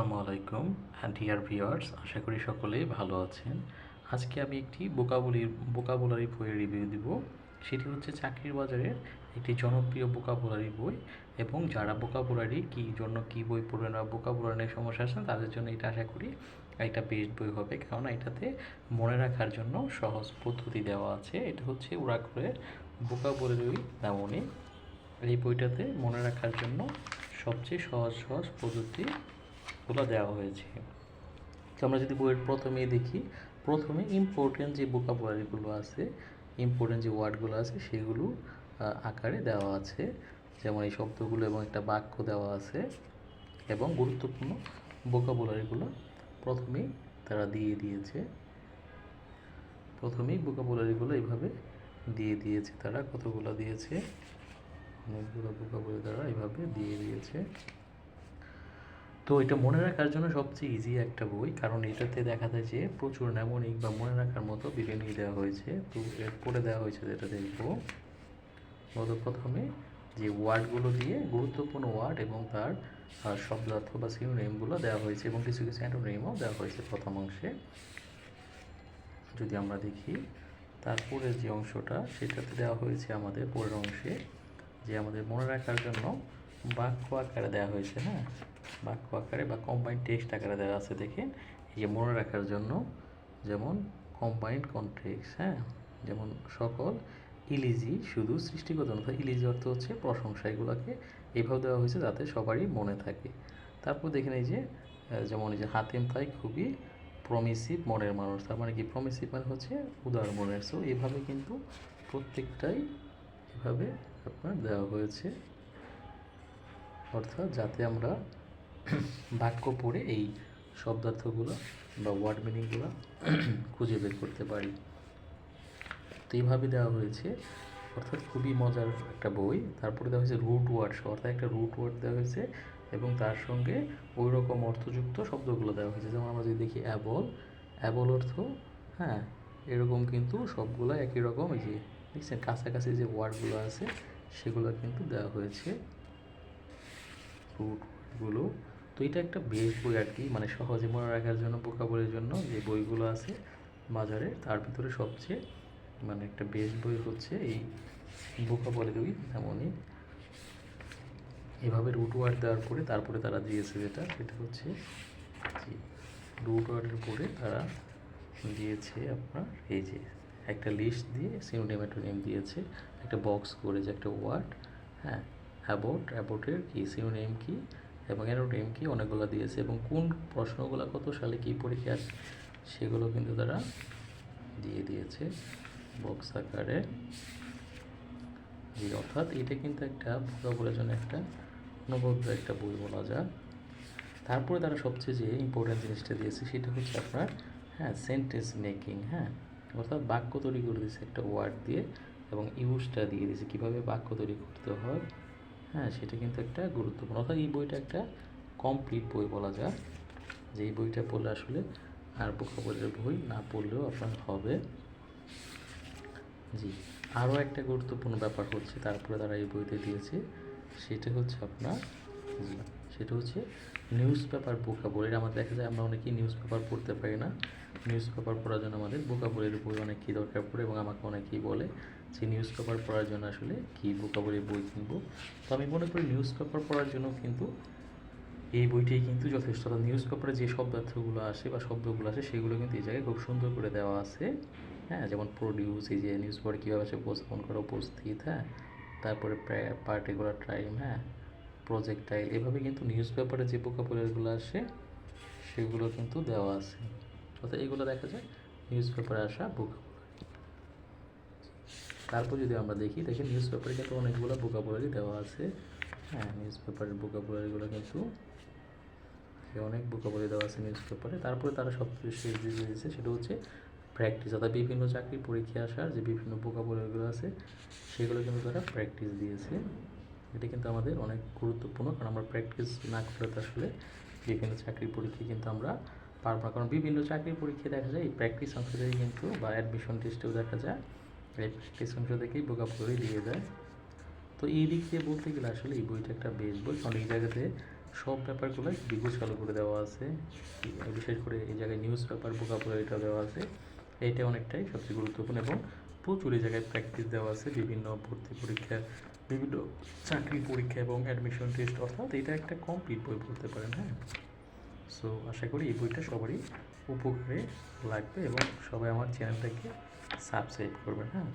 আসসালামু আলাইকুম dear viewers আশা করি সকলেই ভালো আছেন। আজকে আমি একটি বোকাবুলির বোকাবুলারি বইয়ের রিভিউ দিব। সেটি হচ্ছে চাকরির বাজারের একটি জনপ্রিয় বোকাবুলারি বই এবং যারা বোকাবুলারি কী জন্য কী বই পড়বেন বা বোকাবুলারি নিয়ে সমস্যা আছেন তাদের জন্য এটা আশা করি একটা বেস্ট বই হবে। কারণ এটাতে মনে রাখার জন্য সহজ পদ্ধতি দেওয়া আছে। এটা হচ্ছে উড়াকুড়ের বোকাবুলারি নামনি এই বইটাতে মনে রাখার জন্য সবচেয়ে সহজ সহজ পদ্ধতিগুলো দেওয়া হয়েছে। তো আমরা যদি বইয়ের প্রথমেই দেখি, প্রথমে ইম্পর্টেন্ট যে ভোকাবুলারিগুলো আছে ইম্পর্টেন্ট যে ওয়ার্ডগুলো আছে, সেগুলো আকারে দেওয়া আছে। যেমন এই শব্দগুলো এবং একটা বাক্য দেওয়া আছে এবং গুরুত্বপূর্ণ ভোকাবুলারিগুলো প্রথমেই তারা দিয়ে দিয়েছে। প্রথমেই ভোকাবুলারিগুলো এইভাবে দিয়ে দিয়েছে তারা, কতগুলো দিয়েছে? অনেকগুলো ভোকাবুলারি তারা এইভাবে দিয়ে দিয়েছে। তো এটা মনে রাখার জন্য সবচেয়ে ইজি একটা বই, কারণ এটাতে দেখা যায় যে প্রচুর ন্যামনিক বা মনে রাখার মতো বিভিন্ন দেওয়া হয়েছে। তো পরে দেওয়া হয়েছে যেটা দেখব। মতো প্রথমে যে ওয়ার্ডগুলো দিয়ে গুরুত্বপূর্ণ ওয়ার্ড এবং তার শব্দার্থ বা সিনোনিমগুলো দেওয়া হয়েছে এবং কিছু কিছু অ্যান্ড অ্যান্টোনিমও দেওয়া হয়েছে প্রথম অংশে। যদি আমরা দেখি, তারপরের যে অংশটা, সেটাতে দেওয়া হয়েছে আমাদের পরের অংশে যে আমাদের মনে রাখার জন্য বাক্য আকারে দেওয়া হয়েছে হ্যাঁ? বাক্য আকারে বা কম্বাইন টেক্সট আকারে দেওয়া আছে দেখেন। এই যে মনে রাখার জন্য যেমন কম্বাইন্ড কন্টেক্স হ্যাঁ? যেমন সকল ইলিজি শুধু সৃষ্টিগত অর্থাৎ ইলিজি অর্থ হচ্ছে প্রশংসা, এগুলোকে এভাবে দেওয়া হয়েছে যাতে সবারই মনে থাকে। তারপর দেখেন এই যে যেমন এই যে হাতেম তাই খুবই প্রমিসিভ মনের মানুষ, তার মানে কি? প্রমিসিভ মানে হচ্ছে উদার মনের। সো এইভাবে কিন্তু প্রত্যেকটাই এভাবে আপনার দেওয়া হয়েছে। অর্থাৎ যাতে আমরা বাক্য পড়ে এই শব্দার্থগুলো বা ওয়ার্ড মিনিংগুলো খুঁজে বের করতে পারি। তো এইভাবে দেওয়া হয়েছে। অর্থাৎ খুবই মজার একটা বই। তারপরে দেওয়া হয়েছে রুট ওয়ার্ড অর্থাৎ একটা রুট ওয়ার্ড দেওয়া হয়েছে এবং তার সঙ্গে ওই রকম অর্থযুক্ত শব্দগুলো দেওয়া হয়েছে। যেমন আমরা যদি দেখি অ্যাবল অ্যাবল অর্থ হ্যাঁ এরকম কিন্তু সবগুলো একই রকম। এই যে, দেখছেন, কাছাকাছি যে ওয়ার্ডগুলো আছে, সেগুলো কিন্তু দেওয়া হয়েছে। রুটগুলো তো এটা একটা বেশ বই আর কি মানে সহজে মনে রাখার জন্য বোকাবলির জন্য যে বইগুলো আছে বাজারে তার ভিতরে সবচেয়ে মানে একটা বেস্ট বই হচ্ছে এই বোকাবলির বই, তেমনই এভাবে রুট ওয়ার্ড দেওয়ার পরে, তারপরে তারা দিয়েছে যেটা, সেটা হচ্ছে রুট ওয়ার্ডের পরে তারা দিয়েছে আপনার এই যে একটা লিস্ট দিয়ে সিনোনিম নেম দিয়েছে, একটা বক্স করে যে একটা ওয়ার্ড হ্যাঁ অ্যাবোট অ্যাবোটের কি সিনোনিম কি এবং অ্যানোনিম কি অনেকগুলো দিয়েছে এবং কোন প্রশ্নগুলো কত সালে কী পরীক্ষা আসে সেগুলো কিন্তু তারা দিয়ে দিয়েছে বক্স আকারে। অর্থাৎ এটা কিন্তু একটা ভোকাবুলের জন্য একটা অনবদ্য একটা বই বলা যায়। তারপরে তারা সবচেয়ে যে ইম্পর্ট্যান্ট জিনিসটা দিয়েছে সেটা হচ্ছে আপনার হ্যাঁ সেন্টেন্স মেকিং হ্যাঁ অর্থাৎ বাক্য তৈরি করে দিয়েছে একটা ওয়ার্ড দিয়ে এবং ইউজটা দিয়ে দিয়েছে। কীভাবে বাক্য তৈরি করতে হয়? হ্যাঁ সেটা কিন্তু একটা গুরুত্বপূর্ণ। অর্থাৎ এই বইটা একটা কমপ্লিট বই বলা যায় যে এই বইটা পড়লে আসলে আর বোকাবলের বই না পড়লেও আপনার হবে। জি, আরও একটা গুরুত্বপূর্ণ ব্যাপার হচ্ছে, তারপরে তারা এই বইতে দিয়েছে, সেটা হচ্ছে আপনার সেটা হচ্ছে নিউজ পেপার বোকাবলির আমাদের দেখা যায় আমরা অনেকেই নিউজ পেপার পড়তে পারি না। নিউজ পেপার পড়ার জন্য আমাদের বোকাবলির বই অনেক কী দরকার পড়ে এবং আমাকে অনেকেই বলে যে নিউজ পেপার পড়ার জন্য আসলে কী বোকাবলির বই কিনবো। তো আমি মনে করি নিউজ পেপার পড়ার জন্য কিন্তু এই বইটি কিন্তু যথেষ্ট। নিউজ পেপারে যে শব্দার্থগুলো আসে বা শব্দগুলো আসে, সেগুলো কিন্তু এই জায়গায় খুব সুন্দর করে দেওয়া আছে। হ্যাঁ যেমন প্রডিউস এই যে নিউজ পেপার কীভাবে সে উপস্থাপন করা, উপস্থিত হ্যাঁ। তারপরে পার্টিকুলার টাইম হ্যাঁ। প্রজেক্টাইল এভাবে কিন্তু নিউজ পেপারে যে ভোকাবুলারিগুলো আসে, সেগুলো কিন্তু দেওয়া আছে। অর্থাৎ এগুলো দেখা যায় নিউজ পেপারে আসা ভোকাবুলারি তারপর যদি আমরা দেখি দেখি নিউজ পেপারে কিন্তু অনেকগুলো ভোকাবুলারি দেওয়া আছে। হ্যাঁ নিউজ পেপারের ভোকাবুলারিগুলো কিন্তু অনেক ভোকাবুলারি দেওয়া আছে নিউজ পেপারে তারপরে তারা সবচেয়ে শেষ যে দিয়েছে, সেটা হচ্ছে প্র্যাকটিস অর্থাৎ বিভিন্ন চাকরির পরীক্ষায় আসার যে বিভিন্ন ভোকাবুলারিগুলো আছে, সেগুলো কিন্তু তারা প্র্যাকটিস দিয়েছে। এটা কিন্তু আমাদের অনেক গুরুত্বপূর্ণ, কারণ আমরা প্র্যাকটিস না করলে তো আসলে বিভিন্ন চাকরির পরীক্ষায় কিন্তু আমরা পারব না। কারণ বিভিন্ন চাকরির পরীক্ষায় দেখা যায়, এই প্র্যাকটিস অংশ থেকে কিন্তু বা অ্যাডমিশন টেস্টেও দেখা যায়, এই প্র্যাকটিস অংশ থেকেই ভোকাবুলারি দিয়ে দেয় তো এই দিক দিয়ে বলতে গেলে আসলে এই বইটা একটা বেশ বই, কারণ এই জায়গাতে সব ব্যাপারগুলো খুবই গোছালো করে দেওয়া আছে। বিশেষ করে এই জায়গায় নিউজ পেপার ভোকাবুলারিটা দেওয়া আছে। এইটা অনেকটাই সবচেয়ে গুরুত্বপূর্ণ এবং প্রচুর এই জায়গায় প্র্যাকটিস দেওয়া আছে, বিভিন্ন ভর্তি পরীক্ষা, বিভিন্ন চাকরি পরীক্ষা এবং অ্যাডমিশন টেস্ট অর্থাৎ এটা একটা কমপ্লিট বই বলতে পারেন হ্যাঁ? সো আশা করি এই বইটা সবারই উপকারে লাগবে এবং সবাই আমার চ্যানেলটাকে সাবস্ক্রাইব করবেন হ্যাঁ?